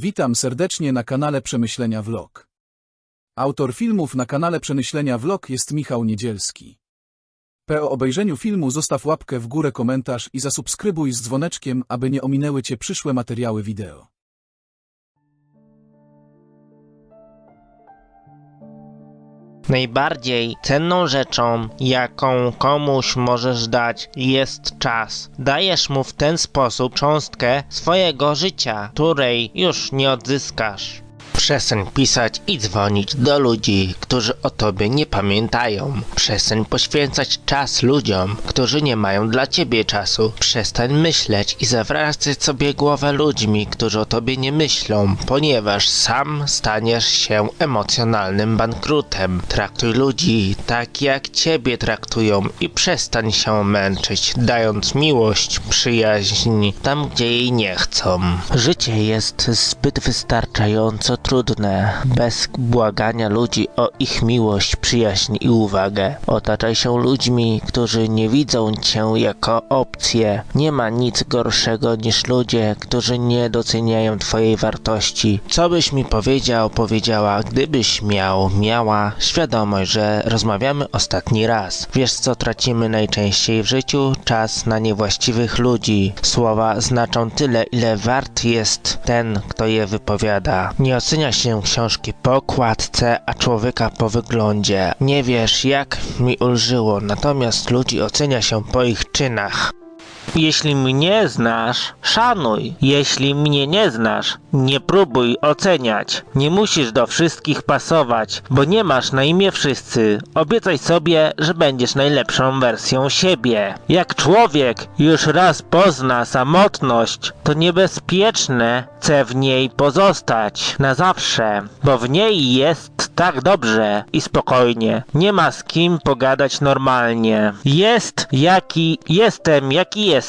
Witam serdecznie na kanale Przemyślenia Vlog. Autor filmów na kanale Przemyślenia Vlog jest Michał Niedzielski. Po obejrzeniu filmu zostaw łapkę w górę, komentarz i zasubskrybuj z dzwoneczkiem, aby nie ominęły Cię przyszłe materiały wideo. Najbardziej cenną rzeczą, jaką komuś możesz dać, jest czas. Dajesz mu w ten sposób cząstkę swojego życia, której już nie odzyskasz. Przestań pisać i dzwonić do ludzi, którzy o tobie nie pamiętają. Przestań poświęcać czas ludziom, którzy nie mają dla ciebie czasu. Przestań myśleć i zawracać sobie głowę ludźmi, którzy o tobie nie myślą, ponieważ sam staniesz się emocjonalnym bankrutem. Traktuj ludzi tak, jak ciebie traktują i przestań się męczyć, dając miłość, przyjaźń tam, gdzie jej nie chcą. Życie jest zbyt wystarczająco trudne, bez błagania ludzi o ich miłość, przyjaźń i uwagę. Otaczaj się ludźmi, którzy nie widzą cię jako opcję. Nie ma nic gorszego niż ludzie, którzy nie doceniają twojej wartości. Co byś mi powiedział, powiedziała, gdybyś miał, miała świadomość, że rozmawiamy ostatni raz. Wiesz co tracimy najczęściej w życiu? Czas na niewłaściwych ludzi. Słowa znaczą tyle, ile wart jest ten, kto je wypowiada. Nie ocenia się książki po okładce, a człowieka po wyglądzie. Nie wiesz, jak mi ulżyło, natomiast ludzi ocenia się po ich czynach. Jeśli mnie znasz, szanuj. Jeśli mnie nie znasz, nie próbuj oceniać. Nie musisz do wszystkich pasować, bo nie masz na imię wszyscy. Obiecaj sobie, że będziesz najlepszą wersją siebie. Jak człowiek już raz pozna samotność, to niebezpieczne chce w niej pozostać na zawsze, bo w niej jest tak dobrze i spokojnie. Nie ma z kim pogadać normalnie. Jest jaki jestem, jaki jestem.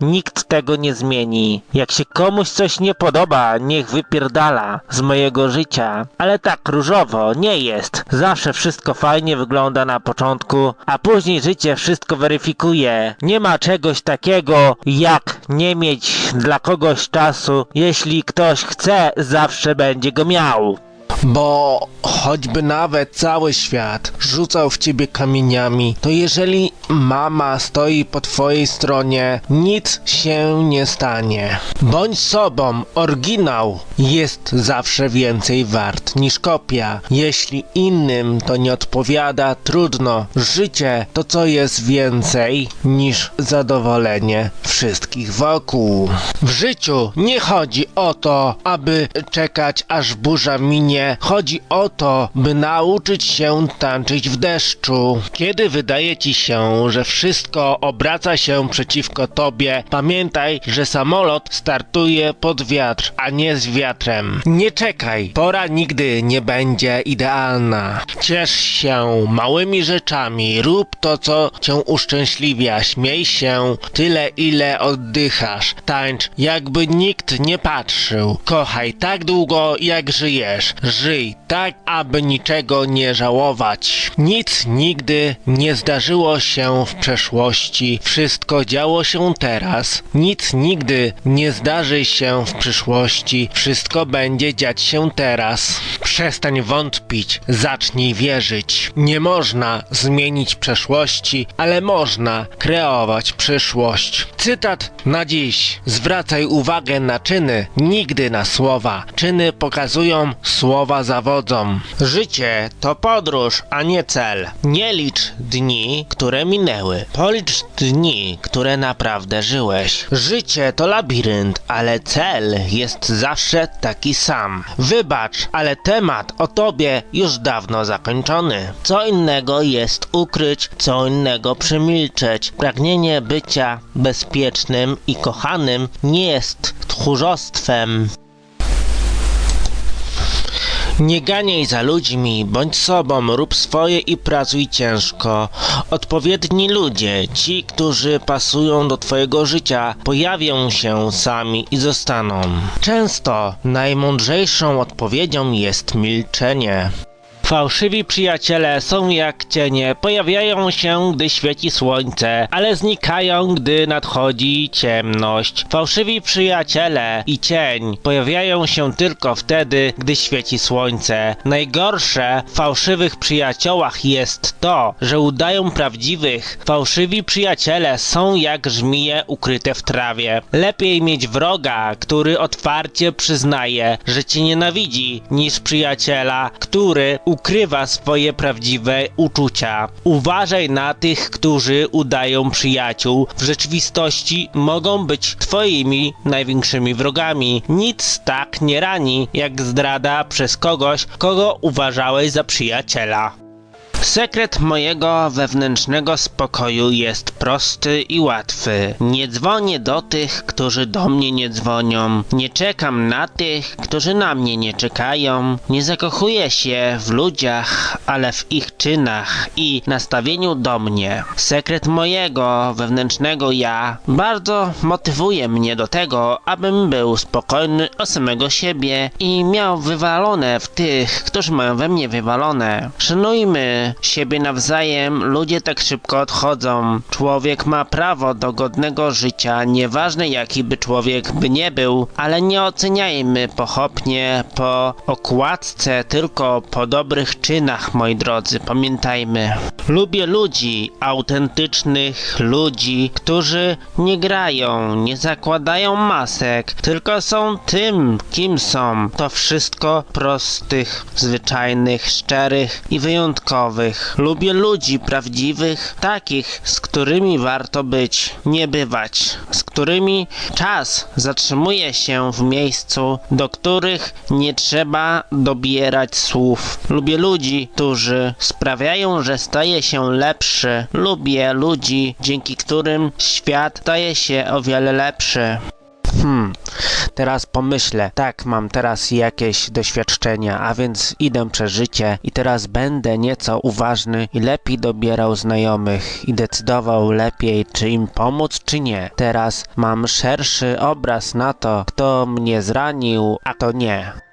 Nikt tego nie zmieni. Jak się komuś coś nie podoba, niech wypierdala z mojego życia. Ale tak różowo nie jest. Zawsze wszystko fajnie wygląda na początku, a później życie wszystko weryfikuje. Nie ma czegoś takiego jak nie mieć dla kogoś czasu. Jeśli ktoś chce, zawsze będzie go miał. Bo choćby nawet cały świat rzucał w ciebie kamieniami, to jeżeli mama stoi po twojej stronie, nic się nie stanie. Bądź sobą, oryginał jest zawsze więcej wart niż kopia. Jeśli innym to nie odpowiada, trudno. Życie to co jest więcej niż zadowolenie wszystkich wokół. W życiu nie chodzi o to, aby czekać aż burza minie. Chodzi o to, by nauczyć się tańczyć w deszczu. Kiedy wydaje ci się, że wszystko obraca się przeciwko tobie, pamiętaj, że samolot startuje pod wiatr, a nie z wiatrem. Nie czekaj, pora nigdy nie będzie idealna. Ciesz się małymi rzeczami, rób to, co cię uszczęśliwia, śmiej się tyle, ile oddychasz. Tańcz, jakby nikt nie patrzył. Kochaj tak długo, jak żyjesz. Żyj tak, aby niczego nie żałować. Nic nigdy nie zdarzyło się w przeszłości. Wszystko działo się teraz. Nic nigdy nie zdarzy się w przyszłości. Wszystko będzie dziać się teraz. Przestań wątpić, zacznij wierzyć. Nie można zmienić przeszłości, ale można kreować przyszłość. Cytat na dziś. Zwracaj uwagę na czyny, nigdy na słowa. Czyny pokazują, słowa zawodzą. Życie to podróż, a nie cel. Nie licz dni, które minęły. Policz dni, które naprawdę żyłeś. Życie to labirynt, ale cel jest zawsze taki sam. Wybacz, ale temat o tobie już dawno zakończony. Co innego jest ukryć, co innego przemilczeć. Pragnienie bycia bezpiecznym i kochanym nie jest tchórzostwem. Nie ganiaj za ludźmi, bądź sobą, rób swoje i pracuj ciężko. Odpowiedni ludzie, ci, którzy pasują do twojego życia, pojawią się sami i zostaną. Często najmądrzejszą odpowiedzią jest milczenie. Fałszywi przyjaciele są jak cienie, pojawiają się, gdy świeci słońce, ale znikają, gdy nadchodzi ciemność. Fałszywi przyjaciele i cień pojawiają się tylko wtedy, gdy świeci słońce. Najgorsze w fałszywych przyjaciołach jest to, że udają prawdziwych. Fałszywi przyjaciele są jak żmije ukryte w trawie. Lepiej mieć wroga, który otwarcie przyznaje, że cię nienawidzi, niż przyjaciela, który swoje prawdziwe uczucia. Uważaj na tych, którzy udają przyjaciół. W rzeczywistości mogą być twoimi największymi wrogami. Nic tak nie rani, jak zdrada przez kogoś, kogo uważałeś za przyjaciela. Sekret mojego wewnętrznego spokoju jest prosty i łatwy. Nie dzwonię do tych, którzy do mnie nie dzwonią. Nie czekam na tych, którzy na mnie nie czekają. Nie zakochuję się w ludziach, ale w ich czynach i nastawieniu do mnie. Sekret mojego wewnętrznego ja bardzo motywuje mnie do tego, abym był spokojny o samego siebie i miał wywalone w tych, którzy mają we mnie wywalone. Szanujmy siebie nawzajem, ludzie tak szybko odchodzą. Człowiek ma prawo do godnego życia, nieważne jaki by człowiek by nie był, ale nie oceniajmy pochopnie po okładce, tylko po dobrych czynach, moi drodzy, pamiętajmy. Lubię ludzi, autentycznych ludzi, którzy nie grają, nie zakładają masek, tylko są tym, kim są. To wszystko prostych, zwyczajnych, szczerych i wyjątkowych. Lubię ludzi prawdziwych, takich, z którymi warto być, nie bywać, z którymi czas zatrzymuje się w miejscu, do których nie trzeba dobierać słów. Lubię ludzi, którzy sprawiają, że staje się lepszy. Lubię ludzi, dzięki którym świat staje się o wiele lepszy. Teraz pomyślę, tak, mam teraz jakieś doświadczenia, a więc idę przez życie i teraz będę nieco uważny i lepiej dobierał znajomych i decydował lepiej, czy im pomóc, czy nie. Teraz mam szerszy obraz na to, kto mnie zranił, a to nie.